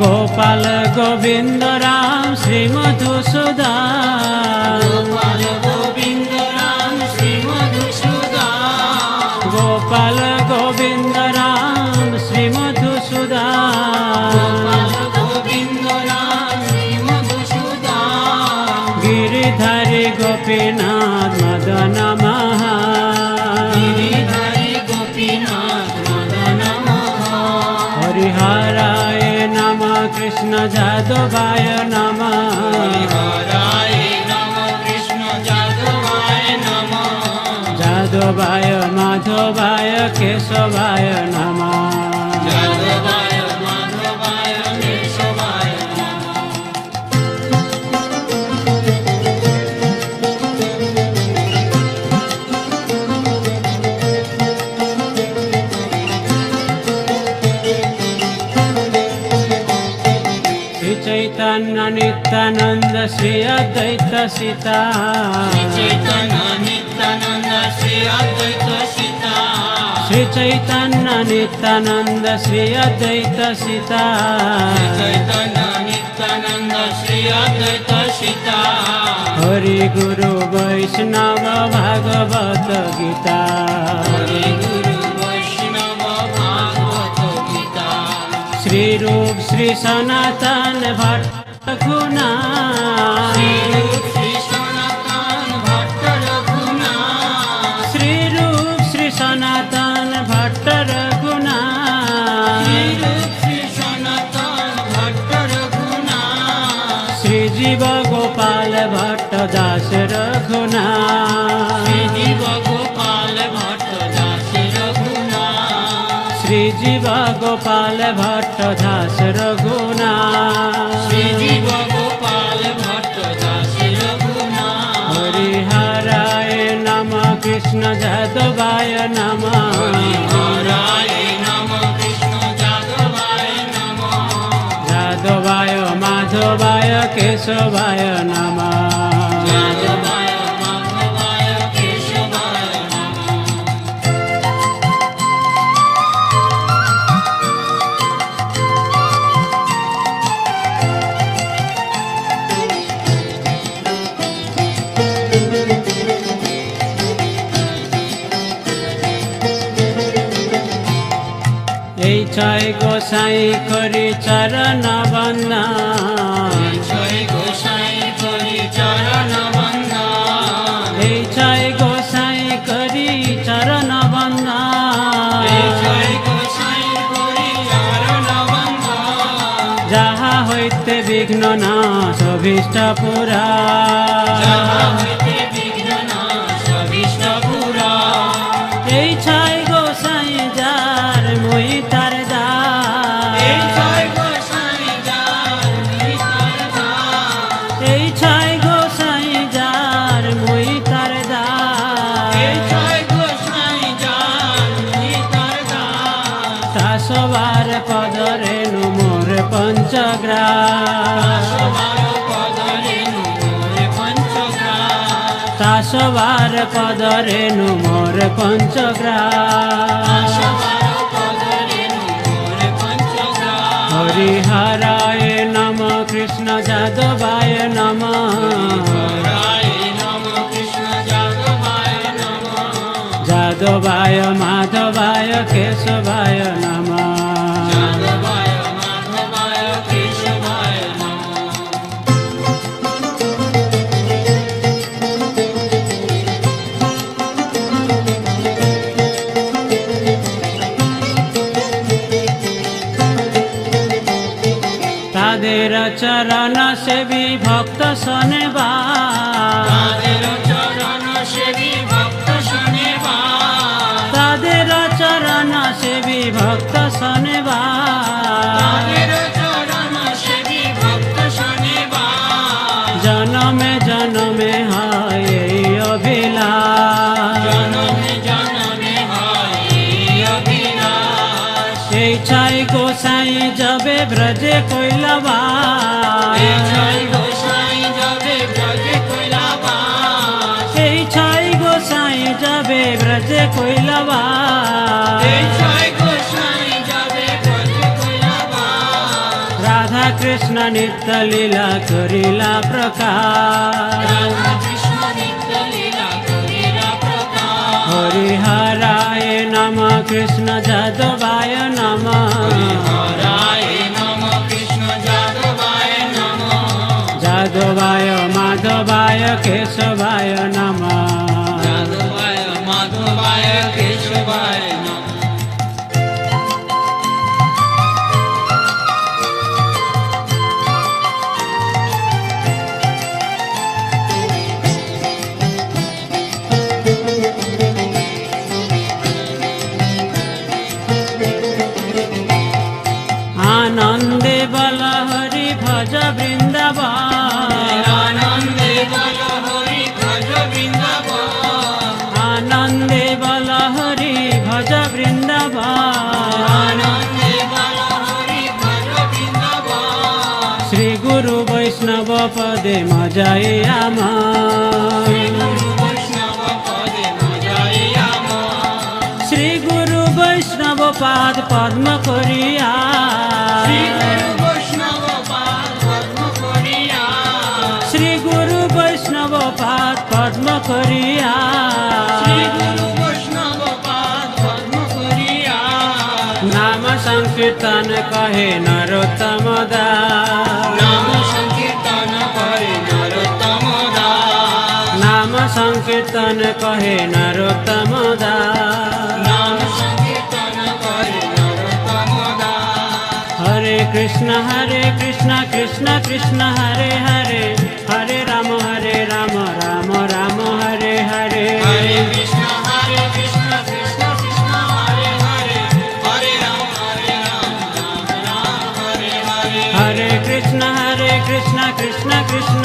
গোপাল গোবিন্দ রাম শ্রী মধুসূদন কৃষ্ণ যাদবায় নম। যাদবায় মাধবায় কেশবায় নম। শ্রী চৈতন্য নিত্যানন্দ শ্রী অদ্বৈত সীতা চৈতন্য নিত্যানন্দ শ্রী অদ্বৈত সীতা শ্রী চৈতন্য নিত্যানন্দ শ্রী অদ্বৈত সীতা চৈতন্য নিত্যানন্দ শ্রী অদ্বৈত সীতা হরি গুরু বৈষ্ণব ভাগবত গীতা হরি গুরু বৈষ্ণব শ্রী রূপ শ্রী সনাতন ভট্ট গোপাল ভট্ট দাস রঘুনা শ্রী জীব গোপাল ভট্ট দাস রঘুনাথ। হরিহরায় নম কৃষ্ণ যাদবায় নম। হরায় নম কৃষ্ণ যাদবায় নম। যাদবায় মাধবায় কেশবায় নম। এই গোসাই করি চরণ বন্দন। জয় গোসাই করি চরণ বন্দন। এই ছয় গোসাই করি চরণ বন্দন। জয় গোসাই করি চরণ বন্দন। যাহা হইতে বিঘ্ন না সভিষ্ট পুরা। যাহা হইতে পঞ্চগ্রাস সবার পদরে নুমোরে পঞ্চগ্রাস হরিহরায় নম কৃষ্ণ যাদবায় নম। যাদবায় মাধবায় কেশবায় নম। তাদের চরণ সেবী ভক্ত শোনেবা তাদের চরণ সেবী ভক্ত শোনেবা তাদের চরণ সেবী ভক্ত শোনেবা যাবে ব্রজে কইলাবা এই জয় গোসাই যাবে ব্রজে যাবে রাধা কৃষ্ণ নিত্য লীলা করিলা প্রকাশ। হরিহরায় নম কৃষ্ণ যাদবায় মাধবায় কেশবায় নম মজাই আমার। শ্রী গুরু বৈষ্ণব পাদ পদ্ম করিয়া। শ্রী গুরু বৈষ্ণব পাদ পদ্ম করিয়া। নাম সংকীর্তন কহে নরোত্তম দাস নাম সংকীর্তন কহে নরোত্তম দাস নাম সংকীর্তন করে নরোত্তম দাস হরে কৃষ্ণ হরে কৃষ্ণ কৃষ্ণ কৃষ্ণ হরে হরে হরে রাম হরে রাম রাম রাম হরে হরে হরে কৃষ্ণ হরে কৃষ্ণ কৃষ্ণ কৃষ্ণ হরে হরে হরে রাম হরে রাম রাম রাম হরে হরে হরে কৃষ্ণ হরে কৃষ্ণ কৃষ্ণ কৃষ্ণ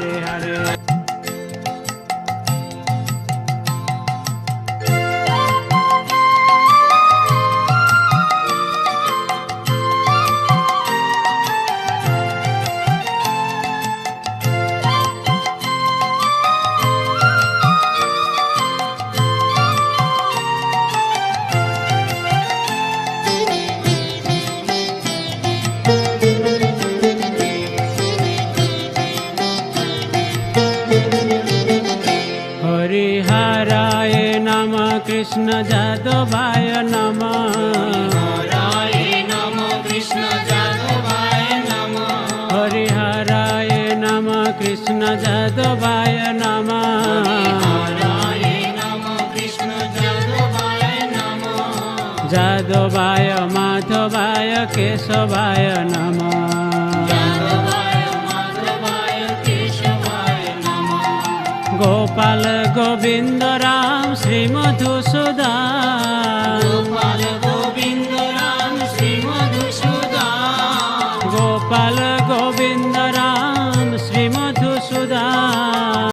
মাধবায় কেশবায় নম। যাদবায় মাধবায় কেশবায়